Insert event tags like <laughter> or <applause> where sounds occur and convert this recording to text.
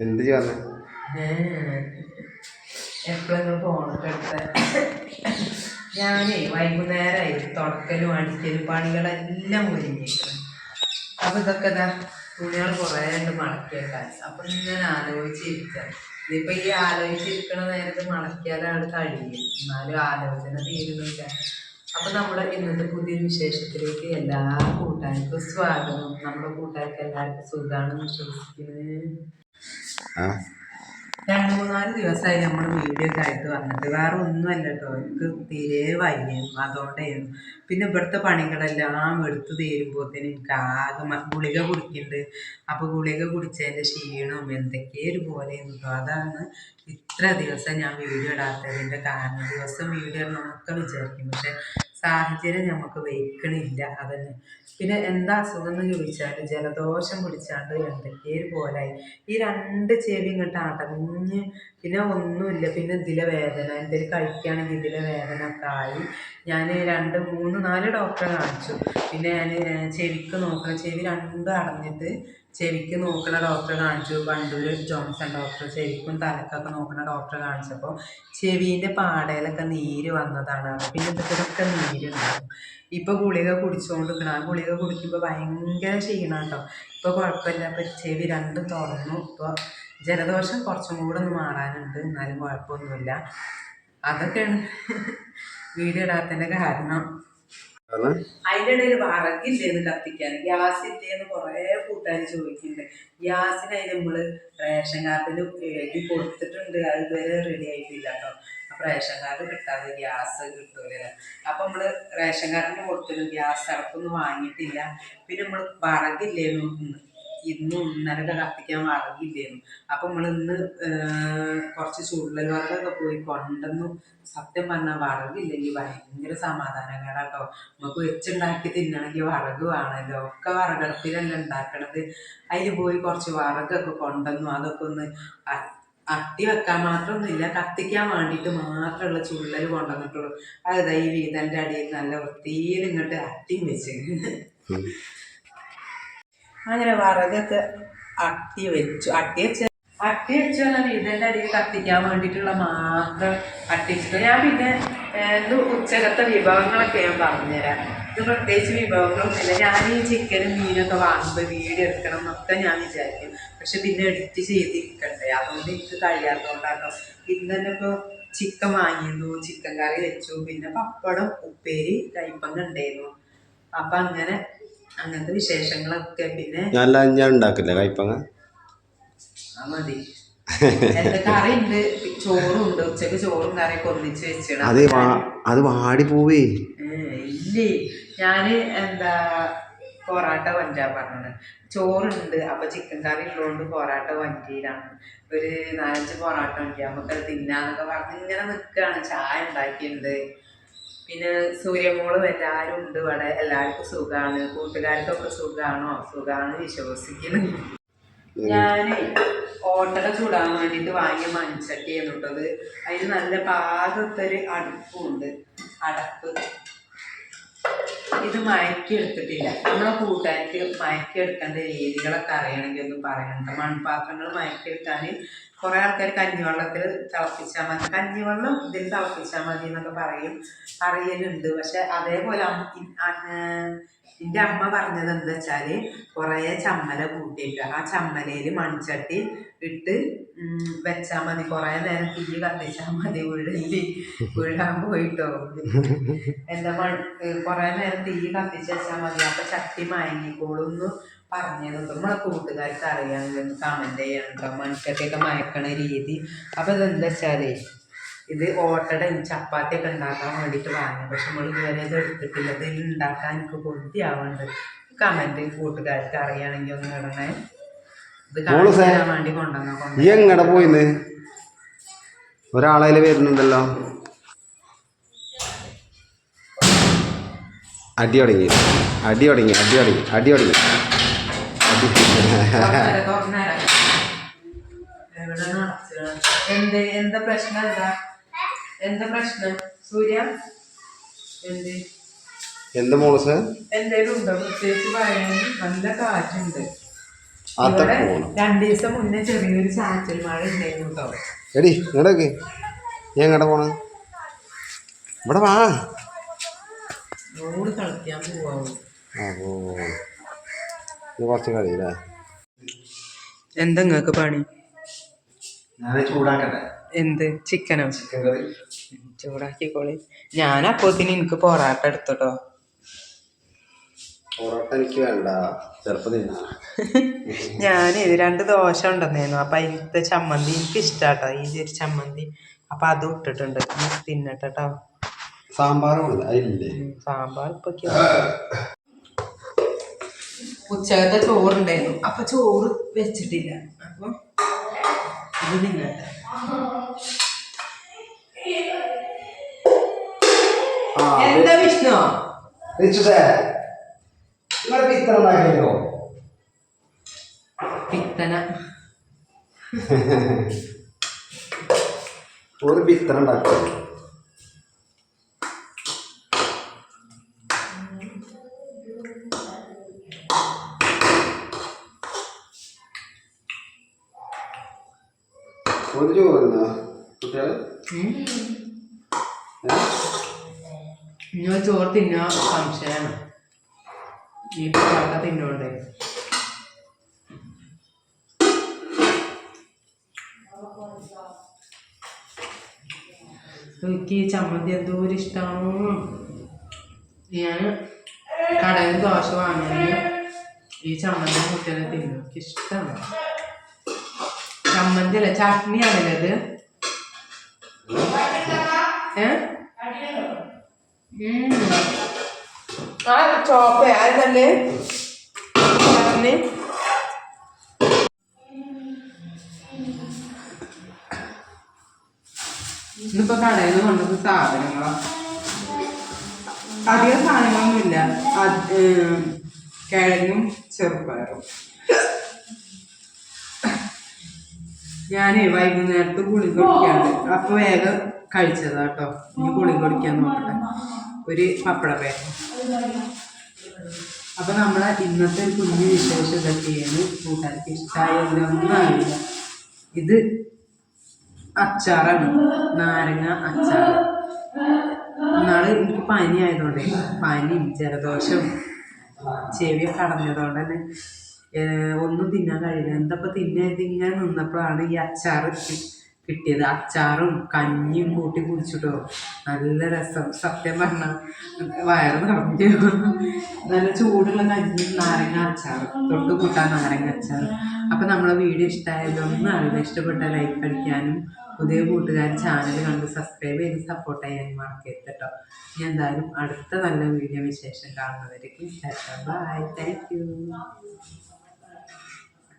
എന്ത് ചെയ്യാന്ന്? ഞാനേ വൈകുന്നേരമായി തുടക്കലും അടിക്കലും പണികളെല്ലാം ഒഴിഞ്ഞിരിക്കണം അപ്പൊ ഇതൊക്കെ ഇതാ തുണികൾ കുറേ ഉണ്ട് മടക്കിയേക്കാൻ. അപ്പൊ ഇങ്ങനെ ആലോചിച്ചിരിക്കാം ഇതിപ്പോൾ ഈ ആലോചിച്ചിരിക്കണ നേരത്ത് മടക്കിയാലാണ് കഴിയും എന്നാലും ആലോചന തീരുന്നില്ല. അപ്പൊ നമ്മുടെ ഇന്നത്തെ പുതിയ വിശേഷത്തിലേക്ക് എല്ലാ കൂട്ടുകാർക്കും സ്വാഗതം. നമ്മുടെ കൂട്ടുകാർക്ക് എല്ലാവർക്കും സുഖമാണെന്ന് വിശ്വസിക്കുന്നത് രണ്ടു മൂന്നാൽ ദിവസമായി നമ്മൾ വീഡിയോ ഒക്കെ ആയിട്ട് വന്നിട്ട്. വേറെ ഒന്നുമല്ല കേട്ടോ എനിക്ക് തീരെ വയ്യായിരുന്നു അതുകൊണ്ടായിരുന്നു പിന്നെ ഇവിടുത്തെ പണികളെല്ലാം എടുത്ത് തീരുമ്പോഴത്തേന് എനിക്ക് ആകെ ഗുളിക കുടിക്കുന്നുണ്ട് അപ്പോൾ ഗുളിക കുടിച്ചതിന്റെ ക്ഷീണവും എന്തൊക്കെയോ ഒരു പോലെ കേട്ടോ അതാണ് ഇത്ര ദിവസം ഞാൻ വീഡിയോ ഇടാത്തതിന്റെ കാരണം. ദിവസം വീഡിയോ ഇടണമെന്നൊക്കെ വിചാരിക്കും പക്ഷെ സാഹചര്യം നമുക്ക് വയ്ക്കണില്ല അതന്നെ. പിന്നെ എന്താ അസുഖം എന്ന് ചോദിച്ചാൽ ജലദോഷം പിടിച്ചാണ്ട് എന്തൊക്കെയും പോലായി. ഈ രണ്ട് ചെവി ഇങ്ങോട്ട് അടഞ്ഞ് പിന്നെ ഒന്നുമില്ല. പിന്നെ ഇതിലെ വേദന എന്തെങ്കിലും കഴിക്കുകയാണെങ്കിൽ ഇതിലെ വേദന ഒക്കെ ആയി. ഞാൻ രണ്ട് മൂന്ന് നാല് ഡോക്ടറെ കാണിച്ചു. പിന്നെ ഞാൻ ചെവിക്ക് നോക്കണം ചെവി രണ്ടും അടഞ്ഞിട്ട് ചെവിക്ക് നോക്കുന്ന ഡോക്ടറെ കാണിച്ചു. വണ്ടൂർ ജോൺസൺ ഡോക്ടർ ചെവിക്കും തലക്കൊക്കെ നോക്കുന്ന ഡോക്ടറെ കാണിച്ചപ്പോൾ ചെവീന്റെ പാടയിലൊക്കെ നീര് വന്നതാണ്. പിന്നെ ഇതൊക്കെ നീരുണ്ടാവും ഇപ്പോൾ ഗുളിക കുടിച്ചുകൊണ്ടിരിക്കണം ആ ഗുളിക കുടിക്കുമ്പോൾ ഭയങ്കര ക്ഷീണം കേട്ടോ ഇപ്പോൾ കുഴപ്പമില്ല. ഇപ്പം ചെവി രണ്ടും തുറന്നു ഇപ്പോൾ ജലദോഷം കുറച്ചും കൂടെ ഒന്ന് മാറാനുണ്ട്. എന്നാലും കുഴപ്പമൊന്നുമില്ല. അതൊക്കെയാണ്. വീഡിയോ ഇടാത്തതിന്റെ കാരണം? അതിന്റെ ഇടയിൽ വിറകില്ലേന്ന് കത്തിക്കാൻ ഗ്യാസ് ഇല്ലേന്ന് കുറേ കൂട്ടുകാർ ചോദിക്കുന്നുണ്ട്. ഗ്യാസിനായി നമ്മൾ റേഷൻ കാർഡിൽ എഴുതി കൊടുത്തിട്ടുണ്ട്. അത് ഇതുവരെ റെഡി ആയിട്ടില്ല കേട്ടോ അപ്പോൾ റേഷൻ കാർഡ് കിട്ടാതെ ഗ്യാസ് കിട്ടൂല അപ്പം നമ്മൾ റേഷൻ കാർഡിന് കൊടുത്തിട്ട് ഗ്യാസ് അടപ്പൊന്നും വാങ്ങിയിട്ടില്ല. പിന്നെ നമ്മൾ വിറകില്ലേന്നു ഇന്ന് ഇന്നും ഇന്നലൊക്കെ കത്തിക്കാൻ വറകില്ലായിരുന്നു അപ്പം നമ്മൾ ഇന്ന് കുറച്ച് വിറകൊക്കെ പോയി കൊണ്ടെന്നും. സത്യം പറഞ്ഞാൽ വറകില്ലെങ്കിൽ ഭയങ്കര സമാധാനക്കേടാട്ടോ നമുക്ക് വെച്ചുണ്ടാക്കി തിന്നണമെങ്കിൽ വറക് വേണമല്ലോ ഒക്കെ വറകടത്തിലല്ല ഉണ്ടാക്കണത് അതിൽ പോയി കുറച്ച് വറകൊക്കെ കൊണ്ടെന്നും. അതൊക്കെ ഒന്ന് അട്ടി വെക്കാൻ മാത്രമൊന്നുമില്ല കത്തിക്കാൻ വേണ്ടിയിട്ട് മാത്രമുള്ള ചുള്ളൽ കൊണ്ടുവന്നിട്ടുള്ളൂ അത് ദാ ഈ വീതന്റെ അടിയിൽ നല്ല വൃത്തിയിൽ ഇങ്ങോട്ട് അട്ടിയും ഉം. അങ്ങനെ വിറകൊക്കെ അട്ടി വെച്ചു. അട്ടി വെച്ച അട്ടി വെച്ചു പറഞ്ഞാൽ വീടിന്റെ അടിയിൽ കത്തിക്കാൻ വേണ്ടിയിട്ടുള്ള മാത്രം അട്ടി വെച്ചിട്ട് ഞാൻ പിന്നെ ഇത് ഉച്ചകത്തെ വിഭവങ്ങളൊക്കെ ഞാൻ പറഞ്ഞുതരാം. ഇത് പ്രത്യേകിച്ച് വിഭവങ്ങളൊന്നുമില്ല ഞാൻ ഈ ചിക്കനും മീനൊക്കെ വാങ്ങുമ്പോൾ വീഡിയോ എടുക്കണം എന്നൊക്കെ ഞാൻ വിചാരിക്കും. പക്ഷെ പിന്നെ എഡിറ്റ് ചെയ്തിരിക്കട്ടെ അതുകൊണ്ട് എനിക്ക് കഴിയാത്തതുകൊണ്ടാട്ടോ ഇന്ന് തന്നെ ഇപ്പോൾ ചിക്കൻ വാങ്ങിയിരുന്നു ചിക്കൻ കറി വെച്ചു പിന്നെ പപ്പടം ഉപ്പേരി കൈപ്പങ്ങ ഉണ്ടായിരുന്നു. അപ്പം അങ്ങനെ അങ്ങനത്തെ വിശേഷങ്ങളൊക്കെ പിന്നെ ഞാൻ ഞാൻ ഉണ്ടാക്കില്ല. കയ്പങ്ങ ആ മതി. എന്റെ കറി ഉണ്ട് ചോറും ഉണ്ട് ഉച്ചയ്ക്ക് ചോറും കറിയൊക്കെ ഒന്നിച്ച് വെച്ചിടാം. അത് അത് വാടി പോവേ. ഇല്ലേ? ഞാൻ എന്താ പൊറാട്ട വഞ്ചാ പറഞ്ഞത്. ചോറുണ്ട്. അപ്പൊ ചിക്കൻ കറി ഉള്ളതുകൊണ്ട് പൊറാട്ട വഞ്ചിയിലാണ് ഒരു നാലഞ്ച് പൊറാട്ട വഞ്ചി നമുക്ക് തിന്നാന്നൊക്കെ പറഞ്ഞ് ഇങ്ങനെ നിൽക്കുകയാണ് ചായ ഉണ്ടാക്കിയിട്ടുണ്ട് പിന്നെ സൂര്യമോളും എല്ലാവരും ഉണ്ട് ഇവിടെ. എല്ലാവർക്കും സുഖമാണ് കൂട്ടുകാർക്കൊക്കെ സുഖാണോ? സുഖാണ് വിശ്വസിക്കുന്നു. ഞാൻ ഓട്ടട ചൂടാൻ വേണ്ടിട്ട് വാങ്ങിയ മൺചട്ടി എന്നിട്ടത് അതിന് നല്ല പാകത്തൊരു അടുപ്പുണ്ട്. അടപ്പ്. ഇത് മയക്കി എടുത്തിട്ടില്ല നമ്മളെ കൂട്ടുകാർക്ക് മയക്കി എടുക്കേണ്ട രീതികളൊക്കെ അറിയണമെങ്കിൽ ഒന്ന് പറയണ്ട മൺപാത്രങ്ങൾ മയക്കി എടുക്കാൻ കുറേ ആൾക്കാർ കഞ്ഞിവെള്ളത്തിൽ തിളപ്പിച്ചാൽ മതി. കഞ്ഞിവെള്ളം ഇതിൽ തിളപ്പിച്ചാൽ മതി എന്നൊക്കെ പറയും. അറിയലുണ്ട്. പക്ഷെ അതേപോലെ എന്റെ അമ്മ പറഞ്ഞത് എന്താ വെച്ചാൽ കുറേ ചമ്മല കൂട്ടിയിട്ട് ആ ചമ്മലയിൽ മൺചട്ടി ഇട്ട് വെച്ചാൽ മതി. കുറേ നേരം തീ കത്തിച്ചാൽ മതി. ഉള്ളിൽ ഉള്ളാൻ പോയിട്ടോ. എന്താ മൺ കുറേ നേരം തീ കത്തിച്ച് വെച്ചാൽ മതി. അപ്പം ചട്ടി മയങ്ങിക്കോളും എന്ന് പറഞ്ഞത് നമ്മളെ കൂട്ടുകാർക്ക് അറിയാമെന്ന് കമന്റ് ചെയ്യണം കേട്ടോ മൺചട്ടിയൊക്കെ മയക്കണ രീതി. അപ്പം ഇതെന്താ വെച്ചാൽ ഇത് ഓട്ടടയും ചപ്പാത്തിയൊക്കെ ഉണ്ടാക്കാൻ വേണ്ടിയിട്ട് വാങ്ങി പക്ഷെ നമ്മൾ ഇതുവരെ ഇത് എടുത്തിട്ടില്ല. ഇത് ഉണ്ടാക്കാൻ എനിക്ക് കൊതിയാവുന്നുണ്ട് കമന്റ് കൂട്ടുകാർക്ക് അറിയുകയാണെങ്കിൽ ഒന്ന് ഇടണേ ഇത് തരാൻ വേണ്ടി കൊണ്ടുവന്നാ എങ്ങടെ പോയിന്ന്? ഒരാളെ വരുന്നുണ്ടല്ലോ. അടി തുടങ്ങി അടി തുടങ്ങി അടി തുടങ്ങി അടി തുടങ്ങി. <laughs> എന്ത് എന്താ പ്രശ്നം എന്താ? എന്താ പ്രശ്നം? സൂര്യ? എന്ത്? എന്ത് മോൾ സാർ എന്തേലും ഉണ്ടോ പ്രത്യേകിച്ച് പറയാൻ നല്ല കാറ്റുണ്ട്. രണ്ടു ദിവസം മുന്നേ ചെറിയൊരു ചാറ്റൽ മഴ ഉണ്ടായിരുന്നു കേട്ടോ. എടി ഇങ്ങോട്ടേക്ക് ഞാൻ എങ്ങോട്ടാ പോണ? ഇവിടെ വാ. റോഡ് കളിക്കാൻ പോവാവും. പോ കുറച്ച് കഴിയില്ലേ എന്താ നിങ്ങൾക്ക് പണി? ഞാൻ ചൂടാക്കട്ടെ. എന്ത്? ചിക്കനോ? ചൂടാക്കിക്കോളി. ഞാൻ അപ്പോത്തിന് എനിക്ക് പൊറാട്ട എടുത്തോട്ടോ. പൊറോട്ട എനിക്ക് വേണ്ട. ചെറുപ്പം ഞാൻ രണ്ട് ദോശ ഉണ്ടെന്നേനു അപ്പൊ അതിലത്തെ ചമ്മന്തി എനിക്ക് ഇഷ്ടാട്ടോ. ഈ ഒരു ചമ്മന്തി. അപ്പൊ അത് ഇട്ടിട്ടുണ്ട്. തിന്നട്ടോ സാമ്പാർ സാമ്പാർ ഇപ്പൊ ഉച്ചകത്തെ ചോറുണ്ടായിരുന്നു. അപ്പൊ ചോറ് വെച്ചിട്ടില്ല. അപ്പൊ ഇത് തിന്നട്ടെ എന്താ വിഷ്ണു? പിത്തന ഒരു പിത്തം ഉണ്ടാക്കിയോ? ഒരു ചോറുന്ന കുട്ടികൾ ഇനി ചോറ് തിന്നാ സംശയമാണ്. ഈ പൊറോട്ട തിന്നോണ്ടേ. എനിക്ക് ഈ ചമ്മന്തി എന്തോ ഒരു ഇഷ്ടമാണ് ഞാൻ കടയിൽ ദോശ വാങ്ങുന്നത് ഈ ചമ്മന്തി കുട്ടികളെ തിന്നും എനിക്ക് ഇഷ്ടമാണ് ചമ്മന്തി അല്ല ചട്നിയാണല്ലേ അത് ഏ? ഉം. ആ ചോപ്പ്. ആരല്ലേ ചട്നി. ഇന്നിപ്പോ കടയിൽ നിന്ന് കൊണ്ടുവന്ന സാധനങ്ങളാ. അധികം സാധനങ്ങളൊന്നുമില്ല. കിഴങ്ങും ചെറുപ്പയറും ഞാനേ വൈകുന്നേരത്ത് ഗുളി കുടിക്കാണ്ട്. അപ്പൊ വേഗം കഴിച്ചതാ കേട്ടോ ഇനി ഗുളി കുടിക്കാൻ നോക്കട്ടെ. ഒരു പപ്പട പേര് അപ്പൊ നമ്മളെ ഇന്നത്തെ കുഞ്ഞു വിശേഷം ഇതൊക്കെയാണ് കൂട്ടുകാർക്ക് ഇഷ്ടമായൊന്നും അറിയില്ല. ഇത് അച്ചാറാണ്. നാരങ്ങ അച്ചാർ എന്നാൾ എനിക്ക് പനി ആയതുകൊണ്ടേ പനിയും ജലദോഷവും ചെവിയൊക്കെ അടഞ്ഞതുകൊണ്ട് തന്നെ ഒന്നും തിന്നാൻ കഴിയില്ല. എന്തപ്പോൾ തിന്നായിട്ട് ഇങ്ങനെ നിന്നപ്പോഴാണ് ഈ അച്ചാർ കിട്ടിയത്. അച്ചാറും കഞ്ഞിയും കൂട്ടി കുടിച്ചിട്ടോ. നല്ല രസം. സത്യം പറഞ്ഞാൽ വയറ് നിറഞ്ഞു. നല്ല ചൂടുള്ള കഞ്ഞിയും നാരങ്ങ അച്ചാറും. തൊട്ട് കൂട്ടാൻ നാരങ്ങ അച്ചാർ അപ്പം നമ്മളെ വീഡിയോ ഇഷ്ടമായതൊന്നും അറിയില്ല ഇഷ്ടപ്പെട്ട ലൈക്ക് അടിക്കാനും പുതിയ കൂട്ടുകാർ ചാനൽ കണ്ട് സബ്സ്ക്രൈബ് ചെയ്ത് സപ്പോർട്ട് ചെയ്യാൻ മറക്കരുത് ഇനി എന്തായാലും അടുത്ത നല്ല വീഡിയോ വിശേഷം കാണുന്നവരേക്കും ബൈ താങ്ക് യു